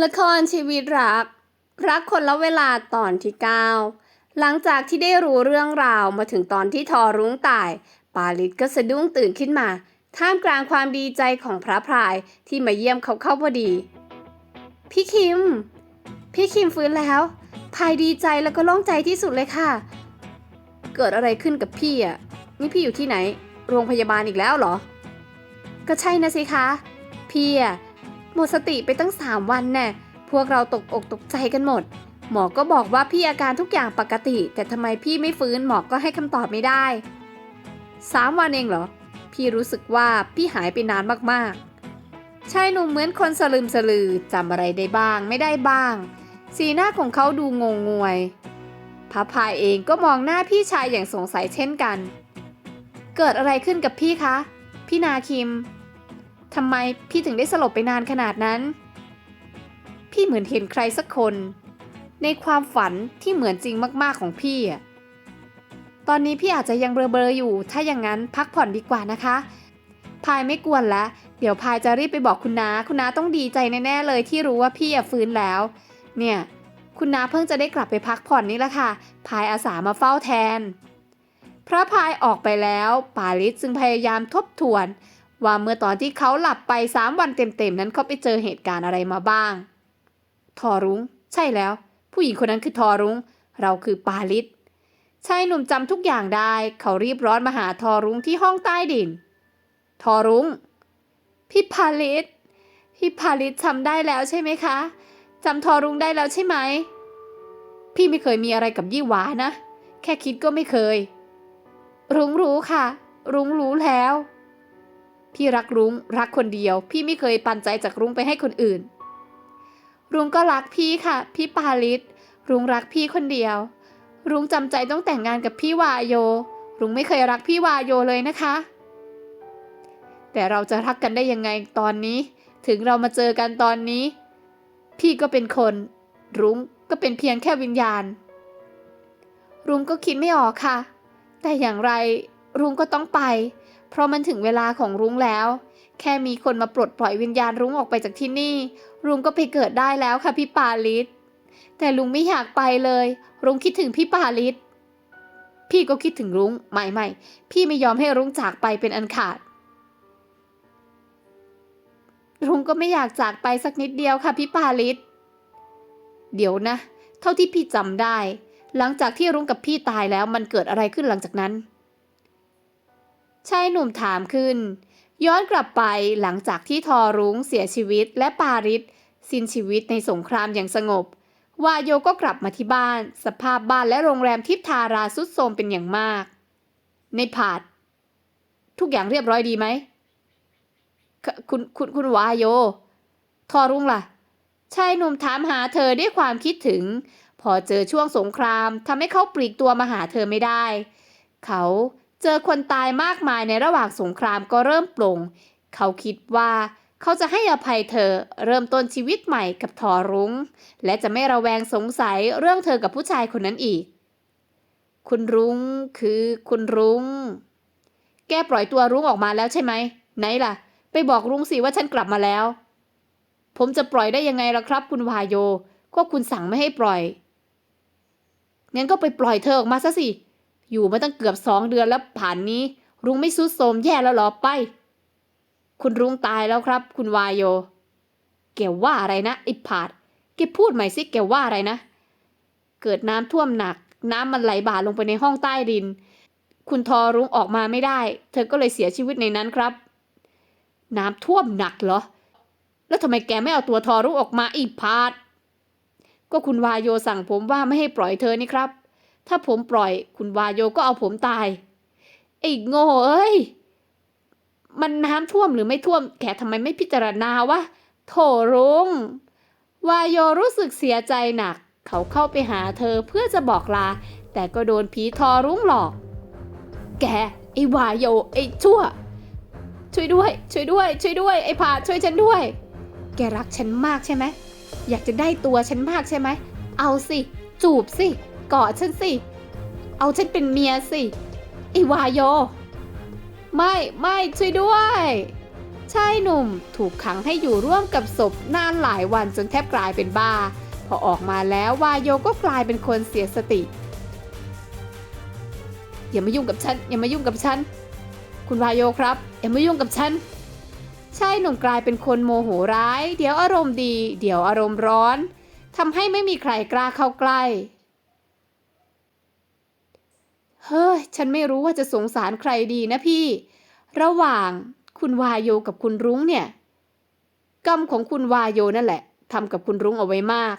ละครชีวิตรัก รักคนละเวลาตอนที่ 9 หลังจากที่ได้รู้เรื่องราวมาถึงตอนที่ทอรุ้งตาย ปาลิตก็สะดุ้งตื่นขึ้นมา ท่ามกลางความดีใจของพระพรายที่มาเยี่ยมเขาเข้าพอดี พี่คิม พี่คิมฟื้นแล้วพายดีใจแล้วก็โล่งใจที่สุดเลยค่ะ เกิดอะไรขึ้นกับพี่อะ นี่พี่อยู่ที่ไหน โรงพยาบาลอีกแล้วเหรอ ก็ใช่นะสิคะ พี่อะ หมดสติไปตั้งสามวันแน่พวกเราตกอกตกใจกันหมด หมอก็บอกว่าพี่อาการทุกอย่างปกติ แต่ทำไมพี่ไม่ฟื้นหมอก็ให้คำตอบไม่ได้สามวันเองเหรอ พี่รู้สึกว่าพี่หายไปนานมากๆชายหนุ่มเหมือนคนสลืมสลือจำอะไรได้บ้างไม่ได้บ้าง สีหน้าของเขาดูงงงวยพระพายเองก็มองหน้าพี่ชายอย่างสงสัยเช่นกัน เกิดอะไรขึ้นกับพี่คะ พี่นาคิม ทำไมพี่ถึงได้สลบไปนานขนาดนั้น พี่เหมือนเห็นใครสักคน ในความฝันที่เหมือนจริงมากๆของพี่อะตอนนี้พี่อาจจะยังเบลอๆอยู่ ถ้าอย่างนั้นพักผ่อนดีกว่านะคะ พายไม่กวนแล้ว เดี๋ยวพายจะรีบไปบอกคุณนา คุณนาต้องดีใจแน่ๆเลยที่รู้ว่าพี่ฟื้นแล้ว เนี่ย คุณนาเพิ่งจะได้กลับไปพักผ่อนนี่แหละค่ะ พายอาสามาเฝ้าแทน พระพายออกไปแล้ว ปาลิสจึงพยายามทบทวน ว่าเมื่อตอนที่เขาหลับไปสามวันเต็มๆนั้นเขาไปเจอเหตุการณ์อะไรมาบ้าง ทอรุง้ง ใช่แล้ว ผู้หญิงคนนั้นคือทอรุง้ง เราคือปาลิสชายหนุ่มจำทุกอย่างได้ เขารีบร้อนมาหาทอรุ้งที่ห้องใต้ดิน ทอรุง้ง พี่พาลิสพี่พาลิสจำได้แล้วใช่ไหมคะจำทอรุ้งได้แล้วใช่ไหม พี่ไม่เคยมีอะไรกับยี่หวานะ แค่คิดก็ไม่เคย รุ้งรู้ค่ะ รุ้งรู้แล้ว พี่รักรุ้งรักคนเดียว พี่ไม่เคยปันใจจากรุ้งไปให้คนอื่น รุ้งก็รักพี่ค่ะ พี่ปาลิศรุ้งรักพี่คนเดียว รุ้งจำใจต้องแต่งงานกับพี่วาโย รุ้งไม่เคยรักพี่วาโยเลยนะคะ แต่เราจะรักกันได้ยังไงตอนนี้ ถึงเรามาเจอกันตอนนี้ พี่ก็เป็นคน รุ้งก็เป็นเพียงแค่วิญญาณ รุ้งก็คิดไม่ออกค่ะ แต่อย่างไรรุ้งก็ต้องไป เพราะมันถึงเวลาของรุ้งแล้ว แค่มีคนมาปลดปล่อยวิญญาณรุ้งออกไปจากที่นี่ รุ้งก็ไปเกิดได้แล้วค่ะพี่ปาลิศแต่ลุงไม่อยากไปเลย รุ้งคิดถึงพี่ปาลิศพี่ก็คิดถึงรุ้งไม่ไม่พี่ไม่ยอมให้รุ้งจากไปเป็นอันขาด รุ้งก็ไม่อยากจากไปสักนิดเดียวค่ะพี่ปาลิศเดี๋ยวนะ เท่าที่พี่จำได้ หลังจากที่รุ้งกับพี่ตายแล้วมันเกิดอะไรขึ้นหลังจากนั้น ชายหนุ่มถามขึ้น ย้อนกลับไปหลังจากที่ทอรุ้งเสียชีวิตและปาริสสิ้นชีวิตในสงครามอย่างสงบ วาโยก็กลับมาที่บ้าน สภาพบ้านและโรงแรมทิพทาราสุดโทรมเป็นอย่างมาก ในผาด ทุกอย่างเรียบร้อยดีไหมคคุณคุณคุณวาโย ทอรุ้งล่ะชายหนุ่มถามหาเธอด้วยความคิดถึง พอเจอช่วงสงครามทำให้เขาปลีกตัวมาหาเธอไม่ได้ เขา เจอคนตายมากมายในระหว่างสงครามก็เริ่มปลง เขาคิดว่าเขาจะให้อภัยเธอเริ่มต้นชีวิตใหม่กับทอรุง้ง และจะไม่ระแวงสงสัยเรื่องเธอกับผู้ชายคนนั้นอีก คุณรุง้งคือคุณรุง้ง แกปล่อยตัวรุ้งออกมาแล้วใช่ไหม ไหนล่ะ ไปบอกรุ้งสิว่าฉันกลับมาแล้ว ผมจะปล่อยได้ยังไงล่ะครับ คุณวายโยก็คุณสั่งไม่ให้ปล่อยงั้นก็ไปปล่อยเธอออกมาซะสิ อยู่มาตั้งเกือบสองเดือนแล้วผ่านนี้ รุ้งไม่ซุดโทมแย่แล้วหรอไป คุณรุ้งตายแล้วครับ คุณวายโยแกว่าอะไรนะไอ้ผาดแกพูดใหม่สิแกว่าอะไรนะ เกิดน้ำท่วมหนัก น้ำมันไหลบ่าลงไปในห้องใต้ดิน คุณทอรุ้งออกมาไม่ได้ เธอก็เลยเสียชีวิตในนั้นครับ น้ำท่วมหนักเหรอ แล้วทำไมแกไม่เอาตัวทอรุ้งออกมาอีกพาดก็คุณวายโยสั่งผมว่าไม่ให้ปล่อยเธอนี่ครับ ถ้าผมปล่อย คุณวายโยก็เอาผมตายไอ้โง่เอ้ย มันน้ำท่วมหรือไม่ท่วม แกทำไมไม่พิจารณาวะ โถรุงวายโยรู้สึกเสียใจหนัก เขาเข้าไปหาเธอเพื่อจะบอกลา แต่ก็โดนผีทอรุ้งหลอก แก ไอ้วายโย ไอ้ชั่ว ช่วยด้วย ช่วยด้วย ช่วยด้วย ไอ้ผาช่วยฉันด้วย แกรักฉันมากใช่ไหม อยากจะได้ตัวฉันมากใช่ไหม เอาสิ จูบสิ กอดฉันสิ เอาฉันเป็นเมียสิไอวายโย ไม่ไม่ช่วยด้วยชายหนุ่มถูกขังให้อยู่ร่วมกับศพนานหลายวันจนแทบกลายเป็นบ้า พอออกมาแล้ววายโยก็กลายเป็นคนเสียสติ อย่ามายุ่งกับฉัน อย่ามายุ่งกับฉัน คุณวายโยครับ อย่ามายุ่งกับฉันชายหนุ่มกลายเป็นคนโมโหร้าย เดี๋ยวอารมณ์ดี เดี๋ยวอารมณ์ร้อนทำให้ไม่มีใครกล้าเข้าใกล้ เฮ้ย ฉันไม่รู้ว่าจะสงสารใครดีนะพี่ ระหว่างคุณวายโยกับคุณรุ้งเนี่ย กรรมของคุณวายโยนั่นแหละทำกับคุณรุ้งเอาไว้มาก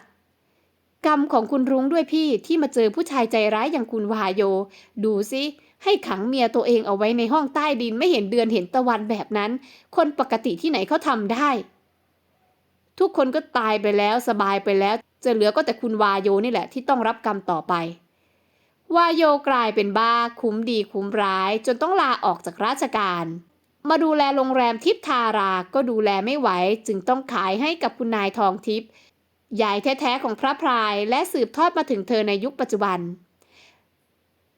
กรรมของคุณรุ้งด้วยพี่ที่มาเจอผู้ชายใจร้ายอย่างคุณวายโย ดูสิให้ขังเมียตัวเองเอาไว้ในห้องใต้ดินไม่เห็นเดือนเห็นตะวันแบบนั้น คนปกติที่ไหนเขาทำได้ ทุกคนก็ตายไปแล้วสบายไปแล้ว จะเหลือก็แต่คุณวายโยนี่แหละที่ต้องรับกรรมต่อไป วายโยกลายเป็นบ้าคุ้มดีคุ้มร้าย จนต้องลาออกจากราชการ มาดูแลโรงแรมทิพทาราก็ดูแลไม่ไหว จึงต้องขายให้กับคุณนายทองทิพย์ยายแท้ๆของพระพรายและสืบทอดมาถึงเธอในยุคปัจจุบัน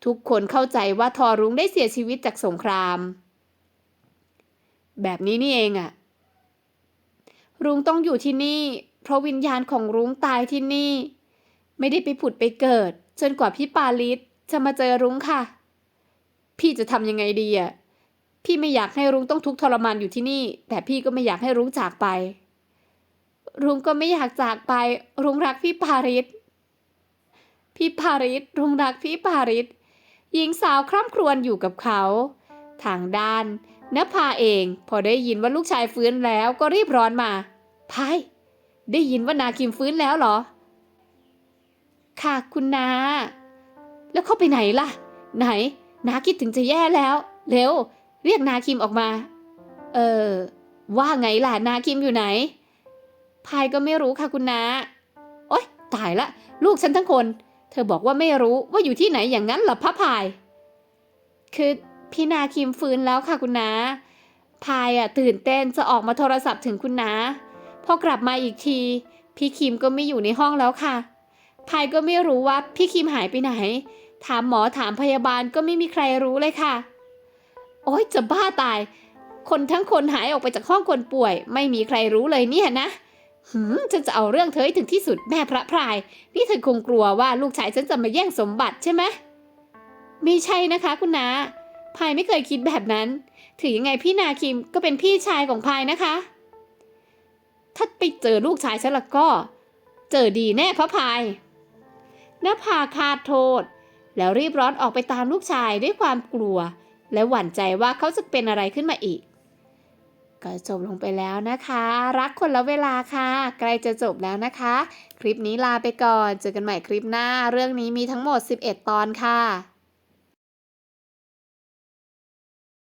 ทุกคนเข้าใจว่าทอรุ้งได้เสียชีวิตจากสงคราม แบบนี้นี่เองอะรุ้งต้องอยู่ที่นี่ เพราะวิญญาณของรุ้งตายที่นี่ ไม่ได้ไปผุดไปเกิด จนกว่าพี่ปาลิศจะมาเจอรุ้งค่ะ พี่จะทำยังไงดีอะพี่ไม่อยากให้รุ้งต้องทุกข์ทรมานอยู่ที่นี่ แต่พี่ก็ไม่อยากให้รุ้งจากไป รุ้งก็ไม่อยากจากไป รุ้งรักพี่ปาริศพี่ปาริศรุ้งรักพี่ปาริศหญิงสาวคร่ำครวญอยู่กับเขา ทางด้านนภาเอง พอได้ยินว่าลูกชายฟื้นแล้วก็รีบร้อนมาพายได้ยินว่านาคิมฟื้นแล้วเหรอ ค่ะคุณนา แล้วเขาไปไหนล่ะ ไหน นาคิดถึงจะแย่แล้ว เร็ว เรียกนาคิมออกมา เออ ว่าไงล่ะ นาคิมอยู่ไหน พายก็ไม่รู้ค่ะคุณนาโอ๊ย ตายละ ลูกฉันทั้งคน เธอบอกว่าไม่รู้ว่าอยู่ที่ไหนอย่างนั้นหรอพะพาย คือพี่นาคิมฟื้นแล้วค่ะคุณนาพายอะตื่นเต้นจะออกมาโทรศัพท์ถึงคุณนาพอกลับมาอีกที พี่คิมก็ไม่อยู่ในห้องแล้วค่ะ พายก็ไม่รู้ว่าพี่คิมหายไปไหน ถามหมอถามพยาบาลก็ไม่มีใครรู้เลยค่ะ โอ๊ยจะบ้าตาย คนทั้งคนหายออกไปจากห้องคนป่วย ไม่มีใครรู้เลยเนี่ยนะหืมฉันจะเอาเรื่องเธอให้ถึงที่สุดแม่พระพราย นี่เธอคงกลัวว่าลูกชายฉันจะมาแย่งสมบัติใช่ไหมไม่ใช่นะคะคุณนาพายไม่เคยคิดแบบนั้น ถือยังไงพี่นาคิมก็เป็นพี่ชายของพายนะคะ ถ้าไปเจอลูกชายฉันละก็ เจอดีแน่พระพาย นภาคาดโทษ แล้วรีบร้อนออกไปตามลูกชายด้วยความกลัว และหวั่นใจว่าเขาจะเป็นอะไรขึ้นมาอีก ก็จบลงไปแล้วนะคะ รักคนละเวลาค่ะ ใกล้จะจบแล้วนะคะ คลิปนี้ลาไปก่อน เจอกันใหม่คลิปหน้า เรื่องนี้มีทั้งหมด 11 ตอนค่ะ